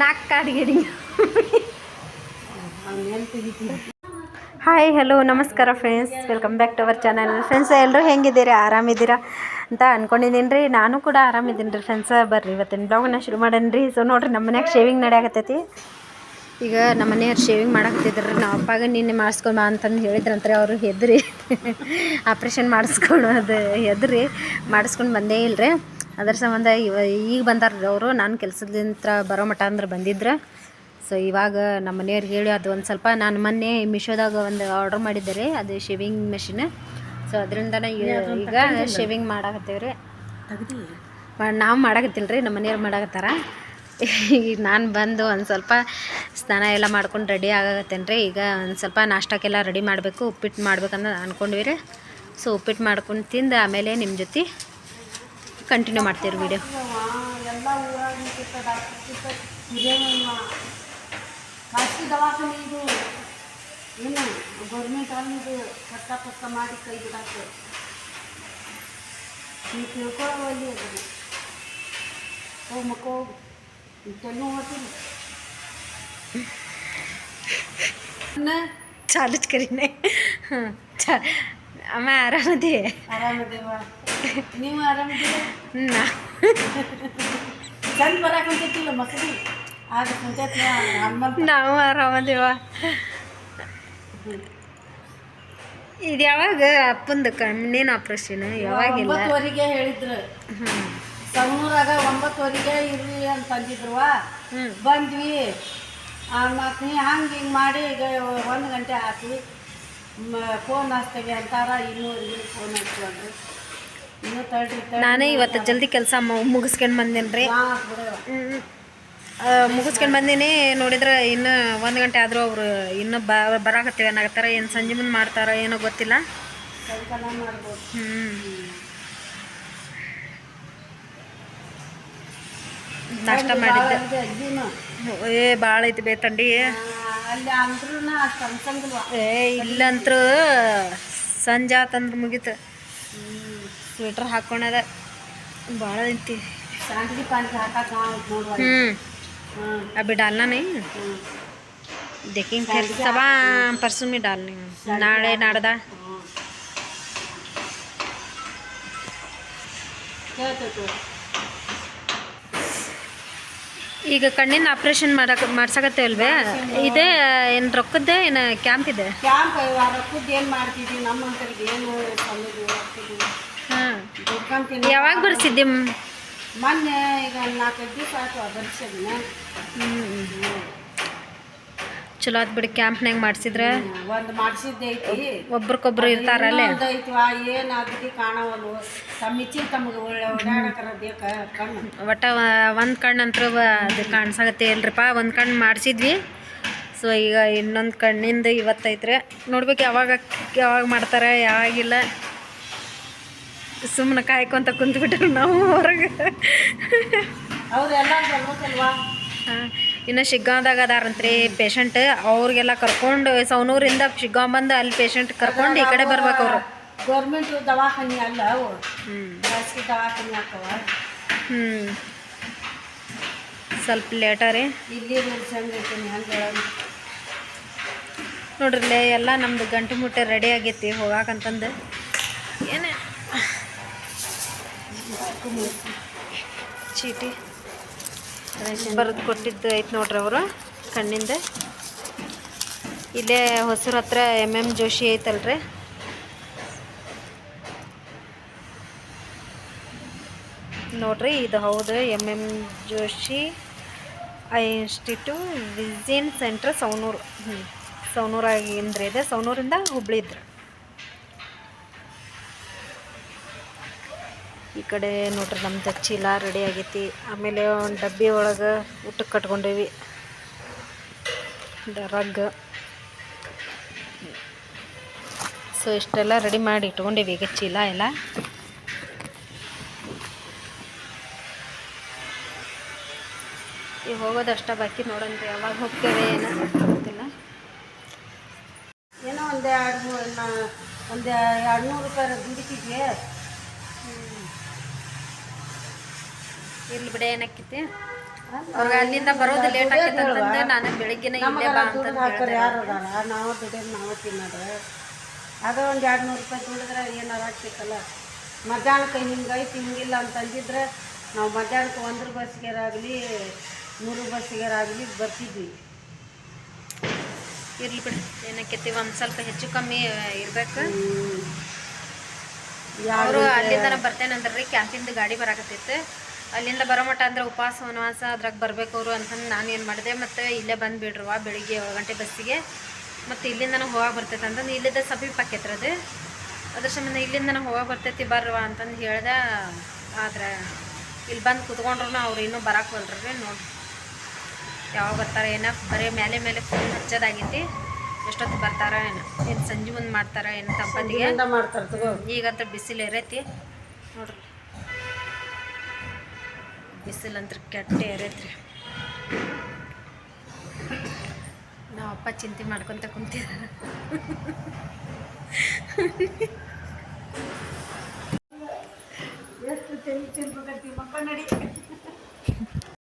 ನಾಲ್ಕು ಕಾಡಿಗೆ hi hello ನಮಸ್ಕಾರ friends welcome back to our channel friends ಎಲ್ಲರೂ ಹೆಂಗಿದ್ದೀರಾ? ಆರಾಮಿದ್ದೀರಾ ಅಂತ ಅನ್ಕೊಂಡಿದ್ದೀನಿ ರೀ. ನಾನು ಕೂಡ ಆರಾಮಿದ್ದೀನಿ ರೀ ಫ್ರೆಂಡ್ಸ ಬರ್ರಿ, ಇವತ್ತಿನ ಬ್ಲಾಗ್ನ ಶುರು ಮಾಡೇನಿ ರೀ. ಸೊ ನೋಡಿರಿ, ನಮ್ಮ ಮನ್ಯಾಗ ಶೇವಿಂಗ್ ನಡೆಯಾಕತ್ತೈತಿ. ಈಗ ನಮ್ಮ ಮನೆಯವ್ರು ಶೇವಿಂಗ್ ಮಾಡಕತ್ತಿದ್ರು ನಮ್ಮ ಅಪ್ಪಾಗ ನಿನ್ನೆ ಮಾಡಿಸ್ಕೊಂಬ ಅಂತಂದು ಹೇಳಿದ್ರಂತ್ರಿ ಅವರು ಹೆದ್ರಿ. ಆಪ್ರೇಷನ್ ಮಾಡಿಸ್ಕೊಳೋದು ಹೆದ್ರಿ ಮಾಡಿಸ್ಕೊಂಡು ಬಂದೇ ಇಲ್ಲರಿ ಅದ್ರ ಸಂಬಂಧ ಇವ ಈಗ ಬಂದಾರ್ರಿ ಅವರು ನಾನು ಕೆಲಸದಿಂದ ಬರೋ ಮಠ ಅಂದ್ರೆ ಬಂದಿದ್ರು. ಸೊ ಇವಾಗ ನಮ್ಮ ಮನೆಯವ್ರಿಗೆ ಹೇಳಿ ಅದು ಒಂದು ಸ್ವಲ್ಪ ನಾನು ಮೊನ್ನೆ ಮಿಶೋದಾಗ ಒಂದು ಆರ್ಡ್ರ್ ಮಾಡಿದ್ದೆ ರೀ ಅದು ಶೇವಿಂಗ್ ಮೆಷಿನ್ ಸೊ ಅದರಿಂದನೇ ಈಗ ಶೇವಿಂಗ್ ಮಾಡಾಕತ್ತೇವೆ ರೀ ನಾವು ಮಾಡಾಕತ್ತಿಲ್ಲ ರೀ ನಮ್ಮ ಮನೆಯವ್ರು ಮಾಡಾಕತ್ತಾರ. ಈಗ ನಾನು ಬಂದು ಒಂದು ಸ್ವಲ್ಪ ಸ್ನಾನ ಎಲ್ಲ ಮಾಡ್ಕೊಂಡು ರೆಡಿ ಆಗತ್ತೇನು ರೀ ಈಗ ಒಂದು ಸ್ವಲ್ಪ ನಾಷ್ಟಕ್ಕೆಲ್ಲ ರೆಡಿ ಮಾಡಬೇಕು ಉಪ್ಪಿಟ್ಟು ಮಾಡ್ಬೇಕಂತ ಅಂದ್ಕೊಂಡ್ವಿ ರೀ ಸೊ ಉಪ್ಪಿಟ್ಟು ಮಾಡ್ಕೊಂಡು ತಿಂದು ಆಮೇಲೆ ನಿಮ್ಮ ಜೊತೆ ಕಂಟಿನ್ಯೂ ಮಾಡ್ತೀವಿ ವಿಡಿಯೋ ಗೌರ್ಮೆಂಟ್ ಮಾಡಿ ಕೈ ಬಿಡಕ್ಕೆ. ನೀವು ತಿಳ್ಕೊಳ್ಳೋವಲ್ಲಿ ಅದನ್ನು ಹೋಗಿ ಮಕ್ಕೋ ಕರೀನೆ. ಹಾಂ ಚಾ ಅಮ್ಮ ಆರಾಮದಿ? ಆರಾಮದೇವ? ನೀವು ಆರಾಮದಿರ? ನಾ. ಚಂದ ಮಕ್ಕಳು ಆಗ ಕುಂತೈತಿ ನಾವು ಆರಾಮದೇವ. ಇದು ಯಾವಾಗ ಅಪ್ಪಂದು ಕಣ್ಣಿನ ಆಪ್ರೇಷನ್ ಯಾವಾಗಿಲ್ಲ? ಹೇಳಿದ್ರು. ಹ್ಞೂ ಸಣ್ಣೂರಾಗ ಒಂಬತ್ತುವರೆಗೆ ಇರ್ರಿ ಅಂತ ಅಂದಿದ್ರು. ಹ್ಞೂ ಬಂದ್ವಿ. ಮತ್ತು ನೀ ಹಂಗೆ ಹಿಂಗೆ ಮಾಡಿ ಈಗ ಒಂದು ಗಂಟೆ ಆತು ಫೋನ್ ಹಚ್ತೇವೆ ಅಂತಾರ ಇನ್ನೂರಿಗೆ ಫೋನ್ ಹಾಕ್ತೀವಿ ಇನ್ನೂ ತಡ್ರಿ ನಾನೇ ಇವತ್ತು ಜಲ್ದಿ ಕೆಲಸ ಮುಗಿಸ್ಕೊಂಡು ಬಂದೇನಿ ರೀ ಮುಗಿಸ್ಕೊಂಡು ಬಂದೀನಿ ನೋಡಿದ್ರೆ ಇನ್ನು ಒಂದು ಗಂಟೆ ಆದರೂ ಅವರು ಇನ್ನೂ ಬ ಬರಾಕತ್ತೀವಿ ಏನಾಗತ್ತಾರ ಏನು ಸಂಜೆ ಮುಂದೆ ಮಾಡ್ತಾರೋ ಏನೋ ಗೊತ್ತಿಲ್ಲ. ಹ್ಞೂ ನಾಷ್ಟ ಮಾಡಿದ್ದೆ ಭಾಳ ಇದೆ ಅಜ್ಜಿನೂ ಏ ಭಾಳ ಐತಿ ಬೇ ತಂಡಿ ಆ, ಅಲ್ಲಿ ಅಂದ್ರೂ ಅಷ್ಟು ಅನ್ಸಂಗಿಲ್ವ ಏ ಇಲ್ಲಂತ್ರು ಸಂಜೆ ಆತಂದ್ರೆ ಮುಗೀತು ಸ್ವೆಟ್ರ್ ಹಾಕ್ಕೊಂಡದ ಭಾಳ ಐತಿ ಸಂಡ್ಗಿ ಪಾಂಡ್ಗಿ ಹಾಕಕ್ಕೆ ನಾವು ನೋಡುವ ಹ್ಞೂ ಹ್ಞೂ अभी डालना नहीं ಹ್ಞೂ देखेंगे फिर सब परसों में डालने हैं। नाड़े नाड़दा ಹ್ಞೂ ಕೇಳ್ತೈತೆ ಈಗ ಕಣ್ಣಿನ ಆಪ್ರೇಷನ್ ಮಾಡಕ್ ಮಾಡ್ಸಕತ್ತೇವಲ್ವೇ ಇದೇ ಏನು ರೊಕ್ಕದ್ದೇ ಏನು ಕ್ಯಾಂಪ್ ಇದೆ? ಕ್ಯಾಂಪ್ ರೊಕ್ಕದ್ದು ಏನು ಮಾಡ್ತಿದ್ವಿ ನಮ್ಮಂತರಿಗೆ ಏನು ಹಾಂ. ಯಾವಾಗ ಬರ್ಸಿದ್ದಿ ಮೊನ್ನೆ ಈಗ ನಾಲ್ಕೈದು ದಿವಸ ಆಯ್ತು ಬರ್ಸಿದ್ನ. ಚಲೋ ಆತ್ ಬಿಡಿ ಕ್ಯಾಂಪ್ನಾಗ ಮಾಡಿಸಿದ್ರೆ. ಒಂದು ಮಾಡಿಸಿದ್ದೆ ಐತಿ ಒಬ್ರಿಗೊಬ್ರು ಇರ್ತಾರಲ್ಲೇ. ಐತಿವಾ ಏನು ಅದಕ್ಕೆ ಕಾಣವಲ್ವು ತಮ್ಮ ಇಚ್ಛೆ ತಮಗೆ ಒಳ್ಳೆ ಓಡಾಡಕರ ಬೇಕ ಕಣ್ಣು. ಒಟ್ಟ ಒಂದು ಕಣ್ಣು ಅಂತ ಅದು ಕಾಣಿಸಾಗತ್ತೆ ಇಲ್ರಿಪ್ಪ ಒಂದು ಕಣ್ಣು ಮಾಡಿಸಿದ್ವಿ. ಸೊ ಈಗ ಇನ್ನೊಂದು ಕಣ್ಣಿಂದ ಇವತ್ತೈತ್ರಿ. ನೋಡ್ಬೇಕು ಯಾವಾಗ ಯಾವಾಗ ಮಾಡ್ತಾರೆ ಯಾವಾಗಿಲ್ಲ. ಸುಮ್ಮನೆ ಕಾಯ್ಕೊಂತ ಕುಂತ್ಬಿಟ್ರು ನಾವು ಹೊರಗೆ. ಅವರೆಲ್ಲ ಬರ್ಬೇಕಲ್ವಾ ಹಾಂ. ಇನ್ನು ಶಿಗ್ಗಾಂದಾಗ ಅದಾರಂತ್ರಿ ಪೇಷಂಟ್ ಅವ್ರಿಗೆಲ್ಲ ಕರ್ಕೊಂಡು ಸೌನೂರಿಂದ ಶಿಗ್ಗಾಂವ್ ಬಂದು ಅಲ್ಲಿ ಪೇಷಂಟ್ ಕರ್ಕೊಂಡು ಈ ಕಡೆ ಬರ್ಬೇಕು ಅವರು. ಗೌರ್ಮೆಂಟ್ ದವಾಖಾನೆ ಅಲ್ಲ ಅವು. ಹ್ಞೂ ಖಾಸಗಿ ದವಾಖಾನೆ ಹ್ಞೂ ಸ್ವಲ್ಪ ಲೇಟರಿ ಇಲ್ಲಿ ರೂಲ್ಸ್ ಹೆಂಗೆ ಐತಿ ಹಂಗೆ ನೋಡ್ರಿ ಇಲ್ಲೇ ಎಲ್ಲ ನಮ್ದು ಗಂಟು ಮುಟ್ಟೆ ರೆಡಿ ಆಗೈತಿ ಹೋಗಾಕಂತಂದು. ಏನೇ? ಚೀಟಿ. ಬರೆದು ಕೊಟ್ಟಿದ್ದು ಐತೆ ನೋಡ್ರಿ ಅವರು, ಕಣ್ಣಿಂದ. ಇಲ್ಲೇ ಹೊಸೂರು ಹತ್ರ ಎಂ ಎಂ ಜೋಶಿ ಐತಲ್ರಿ. ನೋಡ್ರಿ, ಇದು ಹೌದು M M Joshi I institute vision centre Savanur ಹ್ಞೂ ಸವನೂರಾಗಿಂದ್ರಿ ಇದೆ ಸೌನೂರಿಂದ ಹುಬ್ಳಿ ಇದ್ರೆ. ಈ ಕಡೆ ನೋಡ್ರಿ ನಮ್ದು ಚೀಲ ರೆಡಿ ಆಗೈತಿ. ಆಮೇಲೆ ಒಂದು ಡಬ್ಬಿ ಒಳಗೆ ಊಟಕ್ಕೆ ಕಟ್ಕೊಂಡೇವಿ. ರಗ್. ಸೊ ಇಷ್ಟೆಲ್ಲ ರೆಡಿ ಮಾಡಿ ಇಟ್ಕೊಂಡೇವಿ ಈಗ ಚೀಲ ಎಲ್ಲ. ಈಗ ಹೋಗೋದಷ್ಟ ಬಾಕಿ ನೋಡೋಣ ಯಾವಾಗ ಹೋಗ್ತೇವೆ ಏನೋ ಗೊತ್ತಿಲ್ಲ. ಏನೋ ಒಂದು ಎರಡು ಮೂರು ಒಂದು ಎರಡು ನೂರು ರೂಪಾಯಿ ದುಡಿತಿದ್ವಿ ಇರ್ಲಿ ಬಿಡ ಏನಕ್ಕಿತಿ? ಅವ್ರಿಗೆ ಅಲ್ಲಿಂದ ಬರೋದು ಲೇಟ್ ಆಕೈತೆ ಅಂತಂದು ನಾನು ಬೆಳಿಗ್ಗೆನೆ ಇಲ್ಲೇ ಬಾ ಅಂತ ಹೇಳ್ತಾರೆ ಹಾಕೋರು ಯಾರು ಅದಾರ? ನಾವು ದುಡಿಯೋದು ನಾವು ತಿನ್ನೋದು. ಅದು ಒಂದು ಎರಡು ನೂರು ರೂಪಾಯಿ ದುಡಿದ್ರೆ ಏನಾರು ಆಗ್ತಿತ್ತಲ್ಲ ಮಧ್ಯಾಹ್ನಕ್ಕೆ ಹಿಂಗೈತಿ ಹಿಂಗಿಲ್ಲ ಅಂತಂದಿದ್ರೆ ನಾವು ಮಧ್ಯಾಹ್ನಕ್ಕೆ ಒಂದ್ರ ಬಸ್ಸಿಗೆರಾಗಲಿ ಮೂರು ಬಸ್ಸಿಗೆರಾಗಲಿ ಬರ್ತಿದ್ವಿ. ಇರ್ಲಿ ಬಿಡಿ ಏನಕ್ಕೆ ಒಂದು ಸ್ವಲ್ಪ ಹೆಚ್ಚು ಕಮ್ಮಿ ಇರ್ಬೇಕು. ಅವರು ಅಲ್ಲಿಂದ ಬರ್ತೇನೆ ರೀ ಕ್ಯಾಂಪಿಂದ ಗಾಡಿ ಬರಾಕತ್ತೈತೆ. ಅಲ್ಲಿಂದ ಬರೋ ಮಟ್ಟ ಅಂದರೆ ಉಪವಾಸ ವನವಾಸ ಅದ್ರಾಗ ಬರಬೇಕು ಅವರು ಅಂತಂದು ನಾನು ಏನು ಮಾಡಿದೆ ಮತ್ತು ಇಲ್ಲೇ ಬಂದುಬಿಡ್ರವ ಬೆಳಿಗ್ಗೆ ಏಳು ಗಂಟೆ ಬಸ್ಸಿಗೆ. ಮತ್ತು ಇಲ್ಲಿಂದ ಹೋಗಕ್ಕೆ ಬರ್ತೈತೆ ಅಂತಂದು ಇಲ್ಲಿದ್ದ ಸಮೀಪ ಆಕೈತ್ರಿ ಅದು ಅದ್ರ ಸಂಬಂಧ ಇಲ್ಲಿಂದ ಹೋಗಕ್ಕೆ ಬರ್ತೈತಿ ಬರ್ರವ ಅಂತಂದು ಹೇಳ್ದೆ ಆದ್ರೆ ಇಲ್ಲಿ ಬಂದು ಕುತ್ಕೊಂಡ್ರು ಅವ್ರು ಇನ್ನೂ ಬರಕ್ಕೆ ಬಲ್ರಿ ನೋಡಿ. ಯಾವಾಗ ಬರ್ತಾರೆ ಏನೋ ಬರೀ ಮೇಲೆ ಮೇಲೆ ಫುಲ್ ಹಚ್ಚೋದಾಗೈತಿ ಎಷ್ಟೊತ್ತು ಬರ್ತಾರ ಏನು ಏನು ಸಂಜೆ ಮುಂದೆ ಮಾಡ್ತಾರೆ ಏನು ತಪ್ಪಂದಿಗೆ ಮಾಡ್ತಾರೆ ಈಗಂತ ಬಿಸಿಲು ಇರೈತಿ. ನೋಡ್ರಿ. ಬಿಸಿಲಂತ್ರ ಕೆಟ್ಟ ಎರೈತ್ರಿ ನಾವು ಅಪ್ಪ ಚಿಂತೆ ಮಾಡ್ಕೊತ ಕುಂತಿದ್ದಾರೆ